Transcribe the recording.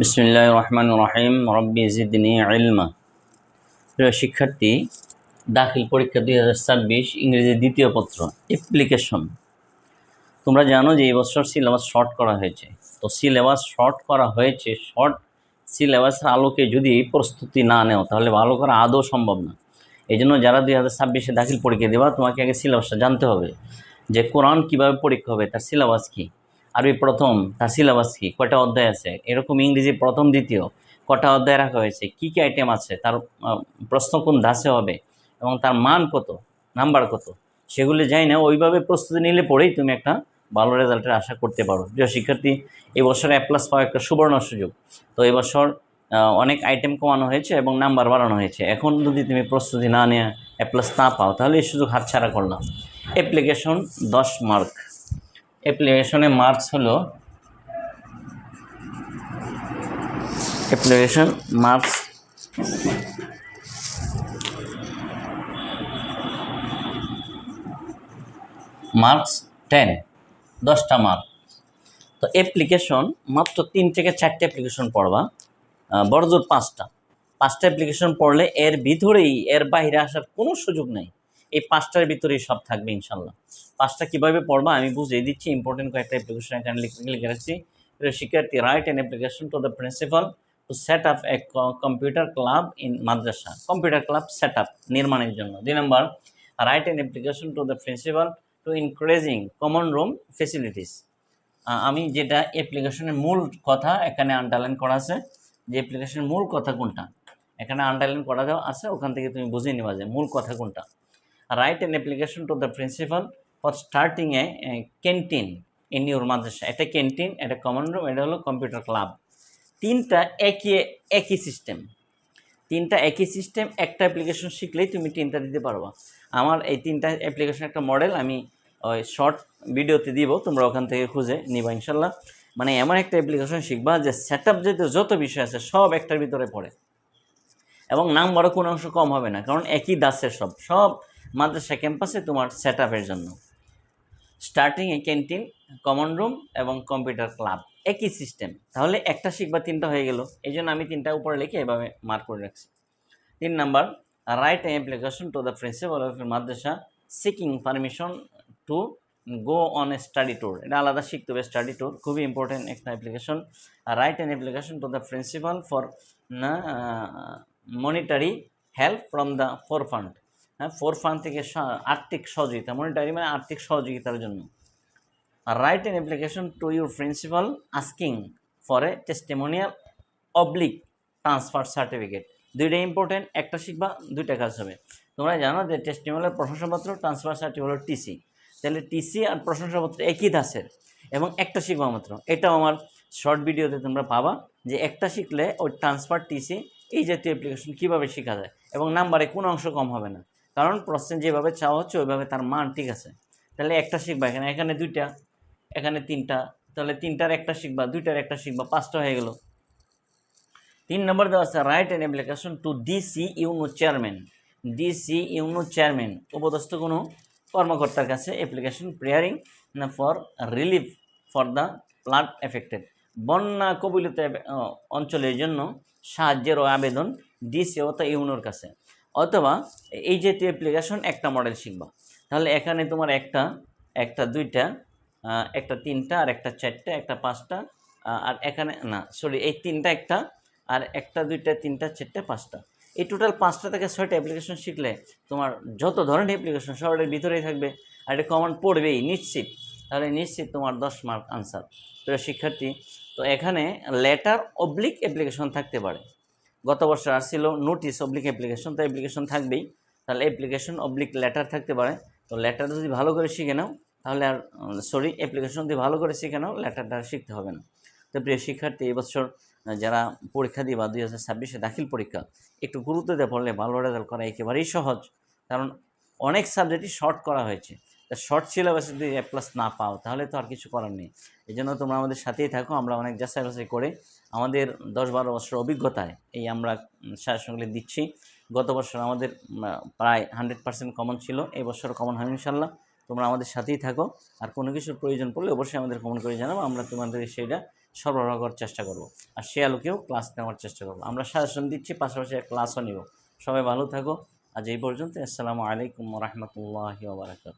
বিসমিল্লাহ রহমান রহিম রব্বি জিদনি ইলমা। প্রিয় শিক্ষার্থী, দাখিল পরীক্ষা দুই হাজার ছাব্বিশ ইংরেজি দ্বিতীয় পত্র অ্যাপ্লিকেশন তোমরা জানো যে এই বছর সিলেবাস শর্ট করা হয়েছে। তো সিলেবাস শর্ট করা হয়েছে শর্ট সিলেবাসের আলোকে যদি প্রস্তুতি না নেও, তাহলে ভালো করা আদৌ সম্ভব না। এই জন্য যারা দুই হাজার ছাব্বিশে দাখিল পরীক্ষা দেবা, তোমাকে আগে সিলেবাসটা জানতে হবে। যে কোরআন কীভাবে পরীক্ষা হবে, তার সিলেবাস কী? আরবি প্রথম, তার সিলেবাস কী? কয়টা অধ্যায় আছে? এরকম ইংরেজি প্রথম, দ্বিতীয়, কটা অধ্যায় রাখা হয়েছে? কী কী আইটেম আছে? তার প্রশ্ন কোন ধাসে হবে? এবং তার মান কত? নাম্বার কত? সেগুলি যাই না। ওইভাবে প্রস্তুতি নিলে পরেই তুমি একটা ভালো রেজাল্টের আশা করতে পারো। প্রিয় শিক্ষার্থী, এই বছর এ প্লাস পাওয়া একটা সুবর্ণ সুযোগ। তো এবছর অনেক আইটেম কমানো হয়েছে এবং নাম্বার বাড়ানো হয়েছে। এখন যদি তুমি প্রস্তুতি না নিয়ে এ প্লাস না পাও, তাহলে এই সুযোগ হাতছাড়া করলাম অ্যাপ্লিকেশন দশ মার্ক অ্যাপ্লিকেশনে মার্কস হলো অ্যাপ্লিকেশন মার্কস মার্কস টেন দশটা মার্ক তো অ্যাপ্লিকেশন মাত্র তিন থেকে চারটে অ্যাপ্লিকেশন পড়বা বড়জোর পাঁচটা। পাঁচটা অ্যাপ্লিকেশন পড়লে এর ভিতরেই, এর বাইরে আসার কোনো সুযোগ নেই। এই পাঁচটার ভিতরেই সব থাকবে, ইনশাল্লাহ। পাঁচটা কীভাবে পড়বা আমি বুঝিয়ে দিচ্ছি। ইম্পর্টেন্ট কয়েকটা অ্যাপ্লিকেশন এখানে লিখে রাখছি। শিক্ষার্থী write an application to the principal to set up a computer club in madrasa. Computer club set up নির্মাণের জন্য। দুই নম্বর write an application to the principal to increasing common room facilities আমি যেটা অ্যাপ্লিকেশনের মূল কথা এখানে আন্ডারলাইন করা আছে, যে অ্যাপ্লিকেশনের মূল কথা কোনটা? এখানে আন্ডারলাইন করা দেওয়া আছে, ওখান থেকে তুমি বুঝে নেওয়া যায় মূল কথা কোনটা। Write an application to the principal for starting a canteen in your madrasa এটা ক্যান্টিন এটা কমন রুম এটা হলো কম্পিউটার ক্লাব তিনটা একই একই সিস্টেম তিনটা একই সিস্টেম একটা অ্যাপ্লিকেশন শিখলেই তুমি তিনটা দিতে পারবা। আমার এই তিনটা অ্যাপ্লিকেশন একটা মডেল আমি, ওই শর্ট ভিডিওতে দিব, তোমরা ওখান থেকে খুঁজে নিবা ইনশাল্লাহ। মানে এমন একটা অ্যাপ্লিকেশন শিখবা যে সেট আপ যেতে যত বিষয় আছে, সব একটার ভিতরে পড়ে। এবং নাম্বারও কোনো অংশ কম হবে না, কারণ একই দাসের সব সব মাদ্রাসা ক্যাম্পাসে তোমার সেট জন্য। Starting a canteen common room এবং কম্পিউটার ক্লাব একই সিস্টেম তাহলে একটা শিখবা তিনটা হয়ে গেল। এই জন্য আমি তিনটা উপরে লিখে এভাবে মার্ক করে রাখছি। তিন number write application to the principal of madrasa seeking permission to go on a study tour এটা আলাদা শিখতে হবে স্টাডি ট্যুর খুবই ইম্পর্টেন্ট একটা application write an application to the principal for monetary help from the poor fund হ্যাঁ poor fund থেকে আর্থিক সহযোগিতা মনিটারি মানে আর্থিক সহযোগিতার জন্য। আর write an application to your principal asking for a testimonial oblique transfer certificate দুইটা ইম্পর্টেন্ট একটা শিখবা, দুইটা কাজ হবে। তোমরা জানো যে টেস্টিমোনিয়াল প্রশংসাপত্র ট্রান্সফার সার্টিফিকেট হলো টিসি তাহলে টিসি আর প্রশংসাপত্র একই দাসের, এবং একটা শিখবা মাত্র। এটাও আমার শর্ট ভিডিওতে তোমরা পাবা যে একটা শিখলে ওই ট্রান্সফার টিসি এই জাতীয় অ্যাপ্লিকেশন কীভাবে শেখা যায়, এবং নাম্বারে কোনো অংশ কম হবে না। কারণ প্রশ্ন যেভাবে চাওয়া হচ্ছে, ওইভাবে তার মান ঠিক আছে। তাহলে একটা শিখবা এখানে এখানে দুইটা, এখানে তিনটা, তাহলে তিনটার একটা শিখবা, দুইটার একটা শিখবা, পাঁচটা হয়ে গেল। তিন নম্বর দেওয়া আছে write an application to DC UNO chairman DC UNO chairman উপদস্থ কোনো কর্মকর্তার কাছে অ্যাপ্লিকেশন প্রেয়ারিং না for relief for the flood affected বন্যা, কবলিত অঞ্চলের জন্য সাহায্যের আবেদন ডিসি অথবা ইউনোর কাছে। অথবা এই যে জাতীয় অ্যাপ্লিকেশন একটা মডেল শিখবা। তাহলে এখানে তোমার একটা একটা, দুইটা একটা তিনটা, আর একটা চারটা, একটা পাঁচটা আর এখানে, না সরি এই তিনটা একটা, আর একটা, দুইটা, তিনটা, চারটা, পাঁচটা। এই টোটাল পাঁচটা থেকে ছয়টা অ্যাপ্লিকেশন শিখলে তোমার যত ধরনের অ্যাপ্লিকেশন সবার ভিতরেই থাকবে, আর এটা কমন পড়বেই, নিশ্চিত। তাহলে নিশ্চিত তোমার দশ মার্ক আনসার প্রিয় শিক্ষার্থী, তো এখানে লেটার অবলিক অ্যাপ্লিকেশন থাকতে পারে। গত বছর আসছিল নোটিশ অবলিক অ্যাপ্লিকেশন তো অ্যাপ্লিকেশন থাকবেই। তাহলে অ্যাপ্লিকেশন অবলিক লেটার থাকতে পারে। তো লেটার যদি ভালো করে শিখে নাও, তাহলে আর সরি অ্যাপ্লিকেশন যদি ভালো করে শিখে নাও লেটারটা শিখতে হবে না। তো প্রিয় শিক্ষার্থী এবছর যারা পরীক্ষা দিবা দুই হাজার ছাব্বিশে দাখিল পরীক্ষা, একটু গুরুত্ব দিয়ে পড়লে ভালো রেজাল্ট করা একেবারেই সহজ। কারণ অনেক সাবজেক্টই শর্ট করা হয়েছে। তা শর্ট সিলেবাসে যদি এ প্লাস না পাও, তাহলে তো আর কিছু করার নেই। এই জন্য তোমরা আমাদের সাথেই থাকো, আমরা অনেক যাচাই বাছাই করে আমাদের দশ বারো বছর অভিজ্ঞতায় এই আমরা সাজেশনগুলি দিচ্ছি। গত বছর আমাদের প্রায় হান্ড্রেড পার্সেন্ট কমন ছিল, এই বছর কমন হয় ইনশাল্লাহ। তোমরা আমাদের সাথেই থাকো, আর কোনো কিছুর প্রয়োজন পড়লে অবশ্যই আমাদের কমন করে জানাব আমরা তোমাদের সেইটা সরবরাহ করার চেষ্টা করব। আর সে আলোকেও ক্লাস নেওয়ার চেষ্টা করব। আমরা সাজেশন দিচ্ছি, পাশাপাশি ক্লাসও নিব। সবাই ভালো থাকো। আজ এই পর্যন্ত আসসালামু আলাইকুম রহমতুল্লাহ বারাকাত